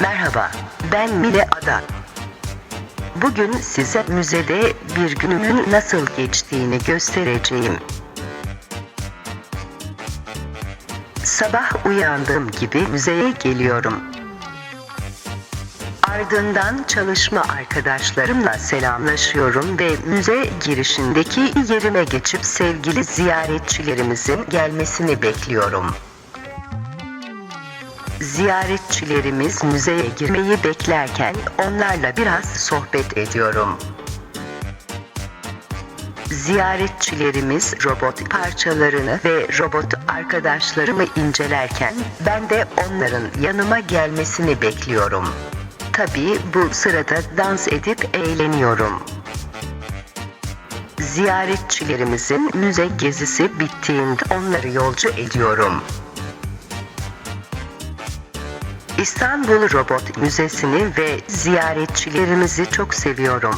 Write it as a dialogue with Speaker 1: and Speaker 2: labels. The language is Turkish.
Speaker 1: Merhaba, ben Mine Ada. Bugün size müzede bir günümün nasıl geçtiğini göstereceğim. Sabah uyandığım gibi müzeye geliyorum. Ardından çalışma arkadaşlarımla selamlaşıyorum ve müze girişindeki yerime geçip sevgili ziyaretçilerimizin gelmesini bekliyorum. Ziyaretçilerimiz müzeye girmeyi beklerken onlarla biraz sohbet ediyorum. Ziyaretçilerimiz robot parçalarını ve robot arkadaşlarımı incelerken ben de onların yanıma gelmesini bekliyorum. Tabii bu sırada dans edip eğleniyorum. Ziyaretçilerimizin müze gezisi bittiğinde onları yolcu ediyorum. İstanbul Robot Müzesi'ni ve ziyaretçilerimizi çok seviyorum.